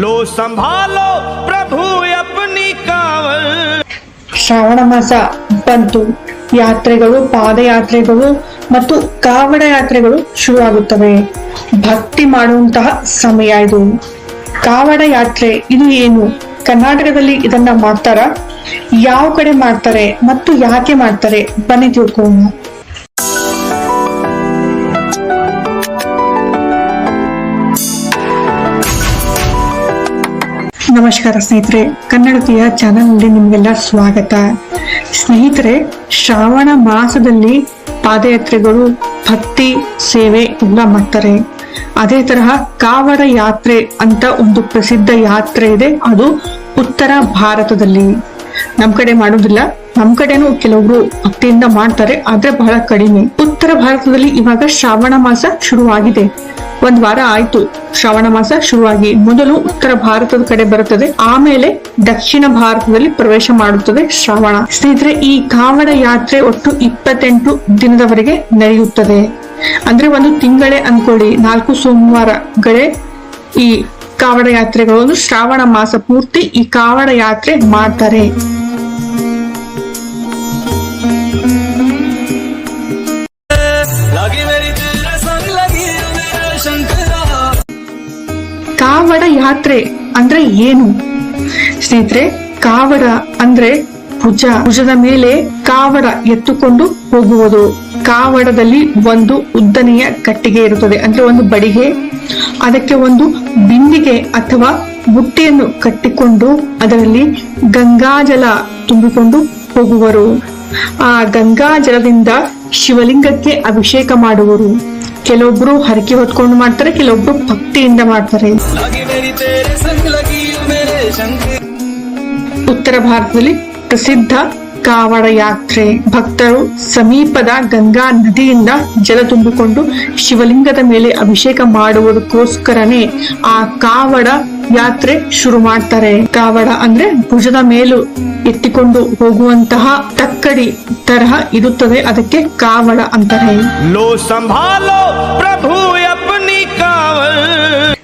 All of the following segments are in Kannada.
लो संभालो प्रभु अपनी कावल ಶ್ರಾವಣ ಮಾಸ ಬಂತು ಯಾತ್ರೆಗಳು ಪಾದಯಾತ್ರೆಗಳು ಮತ್ತು ಕಾವಡ ಯಾತ್ರೆಗಳು ಶುರುವಾಗುತ್ತವೆ ಭಕ್ತಿ ಮಾಡುವಂತಹ ಸಮಯ ಇದು ಕಾವಡ ಯಾತ್ರೆ ಇದು ಏನು ಕರ್ನಾಟಕದಲ್ಲಿ ಇದನ್ನ ಮಾಡ್ತಾರ ಯಾವ ಕಡೆ ಮಾಡ್ತಾರೆ ಮತ್ತು ಯಾಕೆ ಮಾಡ್ತಾರೆ ಬನ್ನಿ ತಿಳ್ಕೊಳ್ಳೋಣ ನಮಸ್ಕಾರ ಸ್ನೇಹಿತರೆ ಕನ್ನಡತಿಯ ಚಾನಲ್ನಲ್ಲಿ ನಿಮಗೆಲ್ಲ ಸ್ವಾಗತ. ಸ್ನೇಹಿತರೆ, ಶ್ರಾವಣ ಮಾಸದಲ್ಲಿ ಪಾದಯಾತ್ರೆಗಳು, ಭಕ್ತಿ ಸೇವೆ ಎಲ್ಲ ಮಾಡ್ತಾರೆ. ಅದೇ ತರಹ ಕಾವಡ ಯಾತ್ರೆ ಅಂತ ಒಂದು ಪ್ರಸಿದ್ಧ ಯಾತ್ರೆ ಇದೆ, ಅದು ಉತ್ತರ ಭಾರತದಲ್ಲಿ. ನಮ್ಮ ಕಡೆ ಮಾಡೋದಿಲ್ಲ. ನಮ್ ಕಡೆನೂ ಕೆಲವೊಬ್ರು ಭಕ್ತಿಯಿಂದ ಮಾಡ್ತಾರೆ, ಆದ್ರೆ ಬಹಳ ಕಡಿಮೆ. ಉತ್ತರ ಭಾರತದಲ್ಲಿ ಇವಾಗ ಶ್ರಾವಣ ಮಾಸ ಶುರುವಾಗಿದೆ. ಒಂದ್ ವಾರ ಆಯ್ತು ಶ್ರಾವಣ ಮಾಸ ಶುರುವಾಗಿ. ಮೊದಲು ಉತ್ತರ ಭಾರತದ ಕಡೆ ಬರುತ್ತದೆ, ಆಮೇಲೆ ದಕ್ಷಿಣ ಭಾರತದಲ್ಲಿ ಪ್ರವೇಶ ಮಾಡುತ್ತದೆ ಶ್ರಾವಣ. ಸ್ನೇಹಿತರೆ, ಈ ಕಾವಡ ಯಾತ್ರೆ ಒಟ್ಟು ಇಪ್ಪತ್ತೆಂಟು ದಿನದವರೆಗೆ ನಡೆಯುತ್ತದೆ. ಅಂದ್ರೆ ಒಂದು ತಿಂಗಳೇ ಅನ್ಕೊಳ್ಳಿ, ನಾಲ್ಕು ಸೋಮವಾರಗಳೇ ಈ ಕಾವಡ ಯಾತ್ರೆಗಳು ಶ್ರಾವಣ ಮಾಸ ಪೂರ್ತಿ ಈ ಕಾವಡ ಯಾತ್ರೆ ಮಾಡ್ತಾರೆ. ಕಾವಡ ಯಾತ್ರೆ ಅಂದ್ರೆ ಏನು? ಸ್ನೇಹಿತರೆ, ಕಾವಡ ಅಂದ್ರೆ ಭುಜ. ಭುಜದ ಮೇಲೆ ಕಾವಡ ಎತ್ತುಕೊಂಡು ಹೋಗುವುದು. ಕಾವಡದಲ್ಲಿ ಒಂದು ಉದ್ದನೆಯ ಕಟ್ಟಿಗೆ ಇರುತ್ತದೆ. ಅಂದ್ರೆ ಒಂದು ಬಡಿಗೆ. ಅದಕ್ಕೆ ಒಂದು ಬಿಂದಿಗೆ ಅಥವಾ ಬುಟ್ಟಿಯನ್ನು ಕಟ್ಟಿಕೊಂಡು ಅದರಲ್ಲಿ ಗಂಗಾಜಲ ತುಂಬಿಕೊಂಡು ಹೋಗುವರು. ಆ ಗಂಗಾಜಲದಿಂದ ಶಿವಲಿಂಗಕ್ಕೆ ಅಭಿಷೇಕ ಮಾಡುವರು. ಕೆಲವೊಬ್ರು ಹರಕೆ ಹೊತ್ಕೊಂಡು ಮಾಡ್ತಾರೆ, ಕೆಲವೊಬ್ರು ಭಕ್ತಿಯಿಂದ ಮಾಡ್ತಾರೆ. ಉತ್ತರ ಭಾರತದಲ್ಲಿ ಪ್ರಸಿದ್ಧ ಕಾವಡ ಯಾತ್ರೆ. ಭಕ್ತರು ಸಮೀಪದ ಗಂಗಾ ನದಿಯಿಂದ ಜಲ ತುಂಬಿಕೊಂಡು ಶಿವಲಿಂಗದ ಮೇಲೆ ಅಭಿಷೇಕ ಮಾಡುವುದಕ್ಕೋಸ್ಕರನೇ ಆ ಕಾವಡ ಯಾತ್ರೆ ಶುರು ಮಾಡ್ತಾರೆ. ಕಾವಡ ಅಂದ್ರೆ ಭುಜದ ಮೇಲೂ ಎತ್ತಿಕೊಂಡು ಹೋಗುವಂತಹ ತಕ್ಕಡಿ ತರಹ ಇರುತ್ತದೆ. ಅದಕ್ಕೆ ಕಾವಡ ಅಂತಾರೆ. ಪ್ರಭು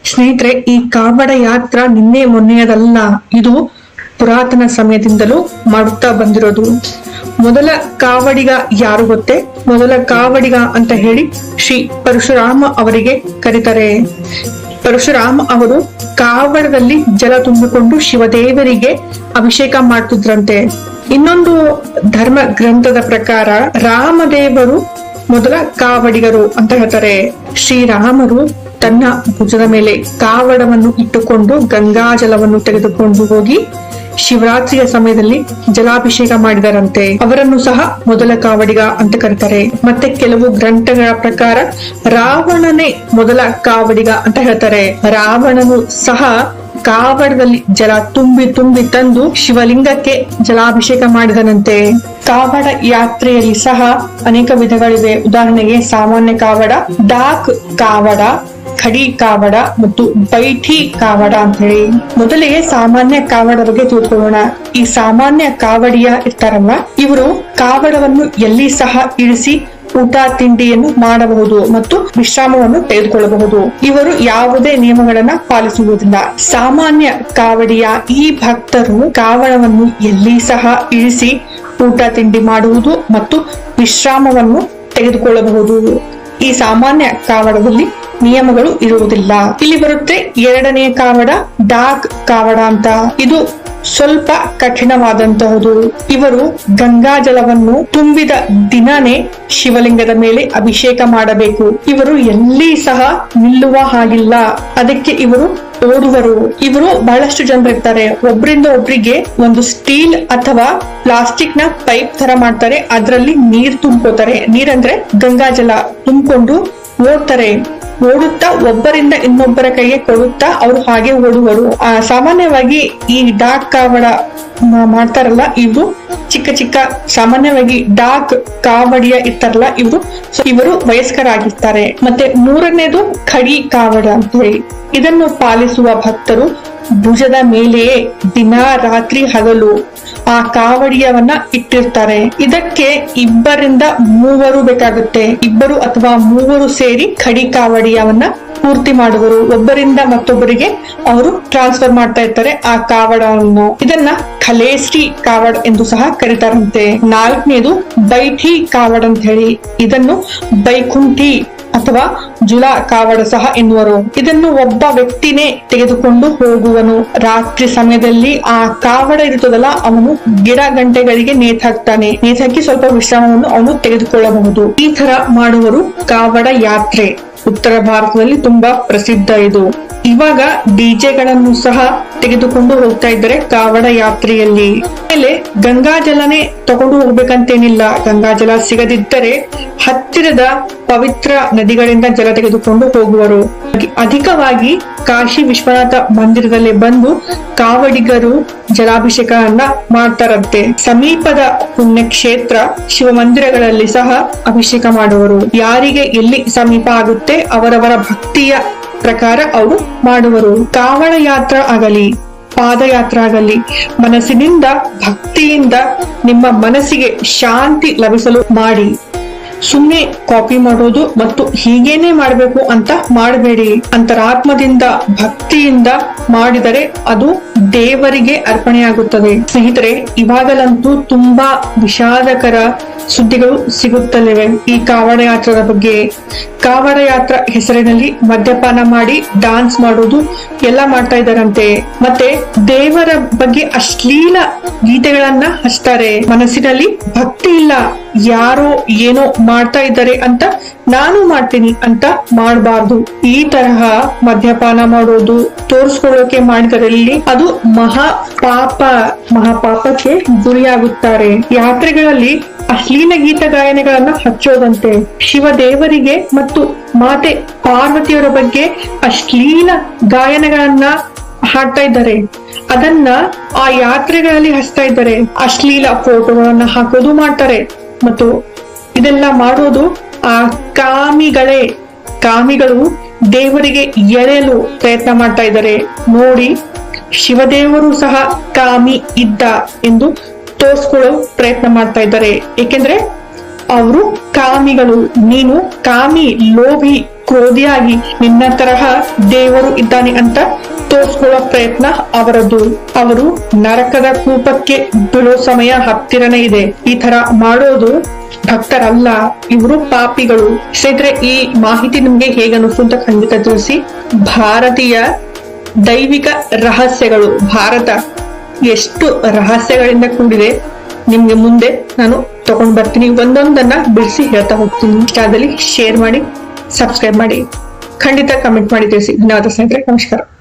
ಸ್ನೇಹಿತರೆ ಈ ಕಾವಡ ಯಾತ್ರ ನಿನ್ನೆ ಮೊನ್ನೆಯದಲ್ಲ ಇದು ಪುರಾತನ ಸಮಯದಿಂದಲೂ ಮಾಡುತ್ತಾ ಬಂದಿರೋದು. ಮೊದಲ ಕಾವಡಿಗ ಯಾರು ಗೊತ್ತೇ? ಮೊದಲ ಕಾವಡಿಗ ಅಂತ ಹೇಳಿ ಶ್ರೀ ಪರಶುರಾಮ ಅವರಿಗೆ ಕರೀತಾರೆ. ಪರಶುರಾಮ ಅವರು ಕಾವಡದಲ್ಲಿ ಜಲ ತುಂಬಿಕೊಂಡು ಶಿವದೇವರಿಗೆ ಅಭಿಷೇಕ ಮಾಡ್ತಿದ್ರಂತೆ. ಇನ್ನೊಂದು ಧರ್ಮ ಗ್ರಂಥದ ಪ್ರಕಾರ ರಾಮದೇವರು ಮೊದಲ ಕಾವಡಿಗರು ಅಂತ ಹೇಳ್ತಾರೆ. ಶ್ರೀರಾಮರು ತನ್ನ ಭುಜದ ಮೇಲೆ ಕಾವಡವನ್ನು ಇಟ್ಟುಕೊಂಡು ಗಂಗಾ ಜಲವನ್ನು ತೆಗೆದುಕೊಂಡು ಹೋಗಿ ಶಿವರಾತ್ರಿಯ ಸಮಯದಲ್ಲಿ ಜಲಾಭಿಷೇಕ ಮಾಡಿದರಂತೆ ಅವರನ್ನು ಸಹ ಮೊದಲ ಕಾವಡಿಗ ಅಂತ ಕರೀತಾರೆ. ಮತ್ತೆ ಕೆಲವು ಗ್ರಂಥಗಳ ಪ್ರಕಾರ ರಾವಣನೇ ಮೊದಲ ಕಾವಡಿಗ ಅಂತ ಹೇಳ್ತಾರೆ. ರಾವಣನು ಸಹ ಕಾವಡದಲ್ಲಿ ಜಲ ತುಂಬಿ ತುಂಬಿ ತಂದು ಶಿವಲಿಂಗಕ್ಕೆ ಜಲಾಭಿಷೇಕ ಮಾಡಿದನಂತೆ. ಕಾವಡ ಯಾತ್ರೆಯಲ್ಲಿ ಸಹ ಅನೇಕ ವಿಧಗಳಿವೆ. ಉದಾಹರಣೆಗೆ ಸಾಮಾನ್ಯ ಕಾವಡ, ಡಾಕ್ ಕಾವಡ, ಖಡಿ ಕಾವಡ ಮತ್ತು ಬೈಠಿ ಕಾವಡ ಅಂತ ಹೇಳಿ. ಮೊದಲಿಗೆ ಸಾಮಾನ್ಯ ಕಾವಡ ಬಗ್ಗೆ ತಿಳ್ಕೊಳ್ಳೋಣ. ಈ ಸಾಮಾನ್ಯ ಕಾವಡಿಯ ಇರ್ತಾರಲ್ಲ ಇವರು ಕಾವಡವನ್ನು ಎಲ್ಲಿ ಸಹ ಇಳಿಸಿ ಊಟ, ತಿಂಡಿಯನ್ನು ಮಾಡಬಹುದು ಮತ್ತು ವಿಶ್ರಾಮವನ್ನು ತೆಗೆದುಕೊಳ್ಳಬಹುದು. ಇವರು ಯಾವುದೇ ನಿಯಮಗಳನ್ನ ಪಾಲಿಸುವುದಿಲ್ಲ. ಸಾಮಾನ್ಯ ಕಾವಡಿಯ ಈ ಭಕ್ತರು ಕಾವಣವನ್ನು ಎಲ್ಲಿ ಸಹ ಇಳಿಸಿ ಊಟ, ತಿಂಡಿ ಮಾಡುವುದು ಮತ್ತು ವಿಶ್ರಾಮವನ್ನು ತೆಗೆದುಕೊಳ್ಳಬಹುದು. ಈ ಸಾಮಾನ್ಯ ಕಾವಡದಲ್ಲಿ ನಿಯಮಗಳು ಇರುವುದಿಲ್ಲ. ಇಲ್ಲಿ ಬರುತ್ತೆ ಎರಡನೇ ಕಾವಡ ಡಾಕ್ ಕಾವಡ ಅಂತ. ಇದು ಸ್ವಲ್ಪ ಕಠಿಣವಾದಂತಹದು. ಇವರು ಗಂಗಾ ಜಲವನ್ನು ತುಂಬಿದ ದಿನನೇ ಶಿವಲಿಂಗದ ಮೇಲೆ ಅಭಿಷೇಕ ಮಾಡಬೇಕು. ಇವರು ಎಲ್ಲಿ ಸಹ ನಿಲ್ಲುವ ಹಾಗಿಲ್ಲ. ಅದಕ್ಕೆ ಇವರು ಓಡುವರು ಇವರು ಬಹಳಷ್ಟು ಜನರು ಇರ್ತಾರೆ. ಒಬ್ರಿಂದ ಒಬ್ರಿಗೆ ಒಂದು ಸ್ಟೀಲ್ ಅಥವಾ ಪ್ಲಾಸ್ಟಿಕ್ನ ಪೈಪ್ ತರ ಮಾಡ್ತಾರೆ. ಅದರಲ್ಲಿ ನೀರ್ ತುಂಬ್ಕೋತಾರೆ. ನೀರಂದ್ರೆ ಗಂಗಾ ಜಲ ತುಂಬಿಕೊಂಡು ಓಡ್ತಾರೆ ಓಡುತ್ತಾ ಒಬ್ಬರಿಂದ ಇನ್ನೊಬ್ಬರ ಕೈಗೆ ಕೊಡುತ್ತಾ ಅವರು ಹಾಗೆ ಓಡುವರು. ಆ, ಸಾಮಾನ್ಯವಾಗಿ ಈ ಡಾಕ್ ಕಾವಡ ಮಾಡ್ತಾರಲ್ಲ, ಇವರು ಚಿಕ್ಕ ಚಿಕ್ಕ, ಸಾಮಾನ್ಯವಾಗಿ ಡಾಕ್ ಕಾವಡಿಯ ಇರ್ತಾರಲ್ಲ, ಇವರು. ಇವರು ವಯಸ್ಕರಾಗಿರ್ತಾರೆ. ಮತ್ತೆ ಮೂರನೇದು ಖಡಿ ಕಾವಡ ಅಂತ ಹೇಳಿ ಇದನ್ನು ಪಾಲಿಸುವ ಭಕ್ತರು ಭುಜದ ಮೇಲೆ ದಿನ ರಾತ್ರಿ ಹಗಲು ಆ ಕಾವಡಿಯವನ್ನ ಇಟ್ಟಿರ್ತಾರೆ. ಇದಕ್ಕೆ ಇಬ್ಬರಿಂದ ಮೂವರು ಬೇಕಾಗುತ್ತೆ. ಇಬ್ಬರು ಅಥವಾ ಮೂವರು ಸೇರಿ ಖಡಿ ಕಾವಡಿಯವನ್ನ ಪೂರ್ತಿ ಮಾಡುವರು. ಒಬ್ಬರಿಂದ ಮತ್ತೊಬ್ಬರಿಗೆ ಅವರು ಟ್ರಾನ್ಸ್ಫರ್ ಮಾಡ್ತಾ ಇರ್ತಾರೆ ಆ ಕಾವಡವನ್ನು. ಇದನ್ನ ಖಲೇಶ್ರೀ ಕಾವಡ್ ಎಂದು ಸಹ ಕರೀತಾರಂತೆ. ನಾಲ್ಕನೇದು ಬೈಠಿ ಕಾವಡ್ ಅಂತ ಹೇಳಿ. ಇದನ್ನು ಬೈಕುಂಠಿ ಅಥವಾ ಜುಲ ಕಾವಡ ಸಹ ಎನ್ನುವರು. ಇದನ್ನು ಒಬ್ಬ ವ್ಯಕ್ತಿನೇ ತೆಗೆದುಕೊಂಡು ಹೋಗುವನು. ರಾತ್ರಿ ಸಮಯದಲ್ಲಿ ಆ ಕಾವಡ ಇರುತ್ತದಲ್ಲ, ಅವನು ಗಿಡ ಗಂಟೆಗಳಿಗೆ ನೇತಾಕ್ತಾನೆ. ನೇತಾಕಿ ಸ್ವಲ್ಪ ವಿಶ್ರಾಮವನ್ನು ಅವನು ತೆಗೆದುಕೊಳ್ಳಬಹುದು. ಈ ತರ ಮಾಡುವರು ಕಾವಡ ಯಾತ್ರೆ. ಉತ್ತರ ಭಾರತದಲ್ಲಿ ತುಂಬಾ ಪ್ರಸಿದ್ಧ ಇದು. ಇವಾಗ ಡಿಜೆಗಳನ್ನು ಸಹ ತೆಗೆದುಕೊಂಡು ಹೋಗ್ತಾ ಇದ್ದಾರೆ ಕಾವಡ ಯಾತ್ರೆಯಲ್ಲಿ. ಆಮೇಲೆ ಗಂಗಾಜಲನೇ ತಗೊಂಡು ಹೋಗ್ಬೇಕಂತೇನಿಲ್ಲ. ಗಂಗಾಜಲ ಸಿಗದಿದ್ದರೆ ಹತ್ತಿರದ ಪವಿತ್ರ ನದಿಗಳಿಂದ ಜಲ ತೆಗೆದುಕೊಂಡು ಹೋಗುವರು. ಅಧಿಕವಾಗಿ ಕಾಶಿ ವಿಶ್ವನಾಥ ಮಂದಿರದಲ್ಲಿ ಬಂದು ಕಾವಡಿಗರು ಜಲಾಭಿಷೇಕವನ್ನ ಮಾಡ್ತಾರಂತೆ. ಸಮೀಪದ ಪುಣ್ಯಕ್ಷೇತ್ರ ಶಿವ ಮಂದಿರಗಳಲ್ಲಿ ಸಹ ಅಭಿಷೇಕ ಮಾಡುವರು. ಯಾರಿಗೆ ಎಲ್ಲಿ ಸಮೀಪ ಆಗುತ್ತೆ ಅವರವರ ಭಕ್ತಿಯ ಪ್ರಕಾರ ಅವರು ಮಾಡುವರು. ಕಾವಡ ಯಾತ್ರ ಆಗಲಿ, ಪಾದಯಾತ್ರೆ ಆಗಲಿ, ಮನಸ್ಸಿನಿಂದ, ಭಕ್ತಿಯಿಂದ ನಿಮ್ಮ ಮನಸ್ಸಿಗೆ ಶಾಂತಿ ಲಭಿಸಲು ಮಾಡಿ. ಸುಮ್ಮನೆ ಕಾಪಿ ಮಾಡೋದು ಮತ್ತು ಹೀಗೇನೆ ಮಾಡಬೇಕು ಅಂತ ಮಾಡಬೇಡಿ. ಅಂತರಾತ್ಮದಿಂದ ಭಕ್ತಿಯಿಂದ ಮಾಡಿದರೆ ಅದು ದೇವರಿಗೆ ಅರ್ಪಣೆಯಾಗುತ್ತದೆ. ಸ್ನೇಹಿತರೆ, ಇವಾಗಲಂತೂ ತುಂಬಾ ವಿಷಾದಕರ ಸುದ್ದಿಗಳು ಸಿಗುತ್ತಲಿವೆ. ಈ ಕಾವಡ ಯಾತ್ರದ ಬಗ್ಗೆ, ಕಾವಡ ಯಾತ್ರ ಹೆಸರಿನಲ್ಲಿ ಮದ್ಯಪಾನ ಮಾಡಿ ಡಾನ್ಸ್ ಮಾಡೋದು ಎಲ್ಲ ಮಾಡ್ತಾ ಇದ್ದಾರಂತೆ. ಮತ್ತೆ ದೇವರ ಬಗ್ಗೆ ಅಶ್ಲೀಲ ಗೀತೆಗಳನ್ನ ಹಚ್ತಾರೆ. ಮನಸ್ಸಿನಲ್ಲಿ ಭಕ್ತಿ ಇಲ್ಲ. ಯಾರೋ ಏನೋ ಮಾಡ್ತಾ ಇದ್ದಾರೆ ಅಂತ ನಾನು ಮಾಡ್ತೀನಿ ಅಂತ ಮಾಡಬಾರ್ದು. ಈ ತರಹ ಮದ್ಯಪಾನ ಮಾಡೋದು ತೋರಿಸ್ಕೊಳ್ಳೋಕೆ ಮಾಡಿದರಲ್ಲಿ ಅದು ಮಹಾ ಪಾಪ ಮಹಾಪಾಪಕ್ಕೆ ಗುರಿಯಾಗುತ್ತಾರೆ. ಯಾತ್ರೆಗಳಲ್ಲಿ ಅಶ್ಲೀಲ ಗೀತ ಗಾಯನಗಳನ್ನ ಹಚ್ಚೋದಂತೆ ಶಿವ ದೇವರಿಗೆ ಮತ್ತು ಮಾತೆ ಪಾರ್ವತಿಯವರ ಬಗ್ಗೆ ಅಶ್ಲೀಲ ಗಾಯನಗಳನ್ನ ಹಾಡ್ತಾ ಇದ್ದಾರೆ. ಅದನ್ನ ಆ ಯಾತ್ರೆಗಳಲ್ಲಿ ಹಚ್ತಾ ಇದ್ದಾರೆ. ಅಶ್ಲೀಲ ಫೋಟೋಗಳನ್ನ ಹಾಕೋದು ಮಾಡ್ತಾರೆ. ಮತ್ತು ಇದೆಲ್ಲ ಮಾಡೋದು ಆ, ಕಾಮಿಗಳೇ. ಕಾಮಿಗಳು ದೇವರಿಗೆ ಎಳೆಯಲು ಪ್ರಯತ್ನ ಮಾಡ್ತಾ ಇದ್ದಾರೆ. ನೋಡಿ, ಶಿವದೇವರು ಸಹ ಕಾಮಿ ಇದ್ದ ಎಂದು ತೋರಿಸ್ಕೊಳ್ಳೋ ಪ್ರಯತ್ನ ಮಾಡ್ತಾ ಇದ್ದಾರೆ. ಏಕೆಂದ್ರೆ, ಅವರು ಕಾಮಿಗಳು. ನೀನು ಕಾಮಿ, ಲೋಭಿ ಕ್ರೋಧಿಯಾಗಿ ನಿನ್ನ ತರಹ ದೇವರು ಇದ್ದಾನೆ ಅಂತ ತೋರಿಸ್ಕೊಳ್ಳೋ ಪ್ರಯತ್ನ ಅವರದ್ದು ಅವರು ನರಕದ ಕೂಪಕ್ಕೆ ಬೀಳೋ ಸಮಯ ಹತ್ತಿರನೇ ಇದೆ. ಈ ತರ ಮಾಡೋದು ಭಕ್ತರಲ್ಲ. ಇವರು ಪಾಪಿಗಳು. ಸ್ನೇಹಿತರೆ ಈ ಮಾಹಿತಿ ನಿಮ್ಗೆ ಹೇಗೆ ಅನಿಸ್ತು ಅಂತ ಖಂಡಿತ ತಿಳಿಸಿ. ಭಾರತೀಯ ದೈವಿಕ ರಹಸ್ಯಗಳು. ಭಾರತ ಎಷ್ಟು ರಹಸ್ಯಗಳಿಂದ ಕೂಡಿದೆ ನಿಮ್ಗೆ ಮುಂದೆ ನಾನು ತಗೊಂಡ್ ಬರ್ತೀನಿ. ಒಂದೊಂದನ್ನ ಬಿಡಿಸಿ ಹೇಳ್ತಾ ಹೋಗ್ತೀನಿ. ಇಷ್ಟಾದಲ್ಲಿ ಶೇರ್ ಮಾಡಿ. ಸಬ್ಸ್ಕ್ರೈಬ್ ಮಾಡಿ. ಖಂಡಿತ ಕಮೆಂಟ್ ಮಾಡಿ ತಿಳಿಸಿ. ಧನ್ಯವಾದ ಸ್ನೇಹಿತರೆ. ನಮಸ್ಕಾರ.